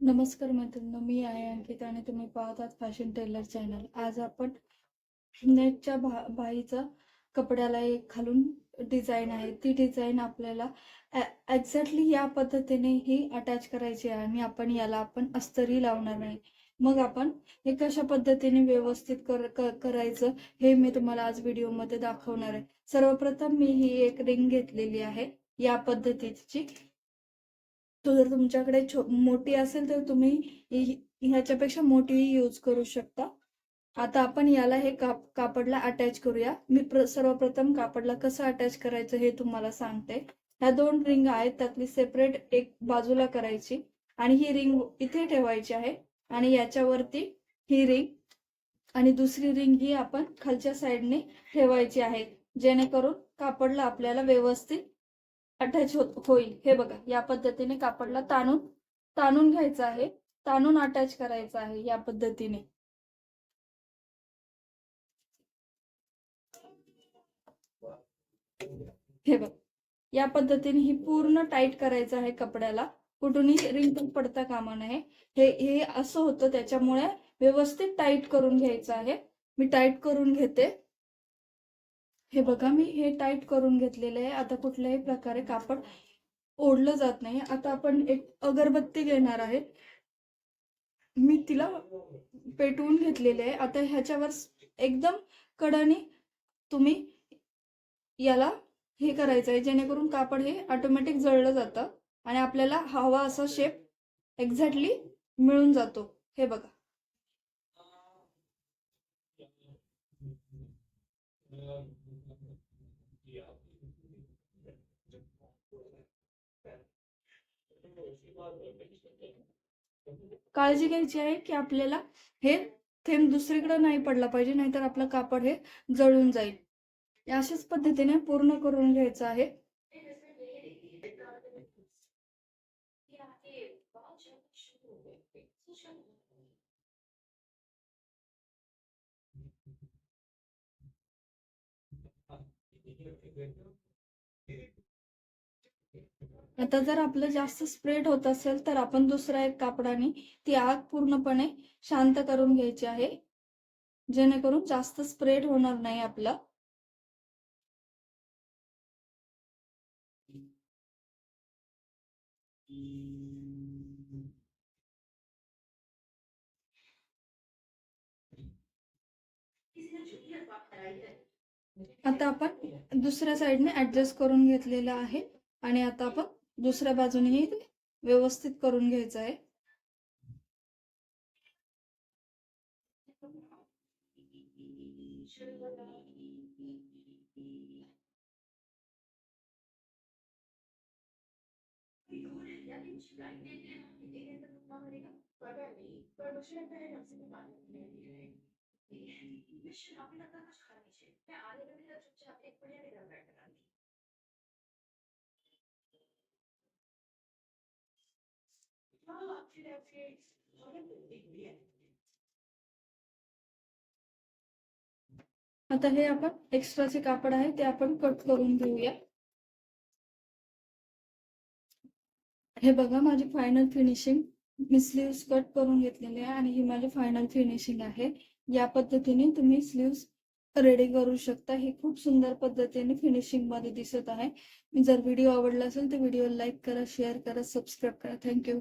नमस्कार मित्रांनो मी आहे अंकिता आणि तुम्ही पाहतात फॅशन टेलर चॅनल आज आपण नेटच्या भा बाईचा कपड्याला एक खालून डिझाईन आहे. ती डिझाईन आपल्याला एक्झॅक्टली या पद्धतीने ही अटॅच करायची आहे आणि आपण याला आपण अस्तरी लावणार नाही. मग आपण हे कशा पद्धतीने व्यवस्थित कर करायचं हे मी तुम्हाला आज व्हिडिओमध्ये दाखवणार आहे. सर्वप्रथम मी ही एक रिंग घेतलेली आहे. या पद्धतीची तो जर तुमच्याकडे छो मोठी असेल तर तुम्ही ह्याच्यापेक्षा मोठीही यूज करू शकता. आता आपण याला हे काप कापडला अटॅच करूया. मी प्र सर्वप्रथम कापडला कसं अटॅच करायचं हे तुम्हाला सांगते. ह्या दोन रिंग आहेत त्यातली सेपरेट एक बाजूला करायची आणि ही रिंग इथे ठेवायची आहे आणि याच्यावरती ही रिंग आणि दुसरी रिंग ही आपण खालच्या साईडने ठेवायची आहे. जेणेकरून कापडला आपल्याला व्यवस्थित अटॅच होत होईल. हे बघा या पद्धतीने कापडला ताणून ताणून घ्यायचं आहे. ताणून अटॅच करायचं आहे या पद्धतीने. हे बघ या पद्धतीने ही पूर्ण टाईट करायचं आहे कपड्याला. कुठूनही रिंग पडता कामा नये. हे हे असं होतं त्याच्यामुळे व्यवस्थित टाईट करून घ्यायचं आहे. मी टाईट करून घेते. हे बघा मी हे टाईट करून घेतलेले आहे. आता कुठल्याही प्रकारे कापड ओढलं जात नाही. आता आपण एक अगरबत्ती घेणार आहे. मी तिला पेटवून घेतलेली आहे. आता ह्याच्यावर एकदम कडाने तुम्ही याला हे करायचं आहे. जेणेकरून कापड हे ऑटोमॅटिक जळलं जातं आणि आपल्याला हवा असा शेप एक्झॅक्टली मिळून जातो. हे बघा. काळजी घ्यायची आहे की आपल्याला हे थेंब दुसरीकडे नाही पडला पाहिजे नाहीतर आपलं कापड हे जळून जाईल. अशाच पद्धतीने पूर्ण करून घ्यायचं आहे. आता जर आपलं जास्त स्प्रेड होत असेल तर आपण दुसऱ्या एक कापडाने ती आग पूर्णपणे शांत करून घ्यायची आहे. जेणेकरून जास्त स्प्रेड होणार नाही आपलं. आता आपण दुसऱ्या साईडने ऍडजस्ट करून घेतलेलं आहे आणि आता आपण दुसऱ्या बाजूनेही व्यवस्थित करून घ्यायचं आहे. आता हे आपण एक्स्ट्रा जे कापड आहे ते आपण कट करून घेऊया. हे बघा माझी फायनल फिनिशिंग मी स्लीव्स कट करून घेतलेली आहे आणि ही माझी फायनल फिनिशिंग आहे. या पद्धतीने तुम्ही स्लीव्स रेडी करू शकता. हे खूप सुंदर पद्धतीने फिनिशिंगमध्ये दिसत आहे. जर व्हिडिओ आवडला असेल तर व्हिडिओ लाईक करा शेअर करा सबस्क्राईब करा. Thank you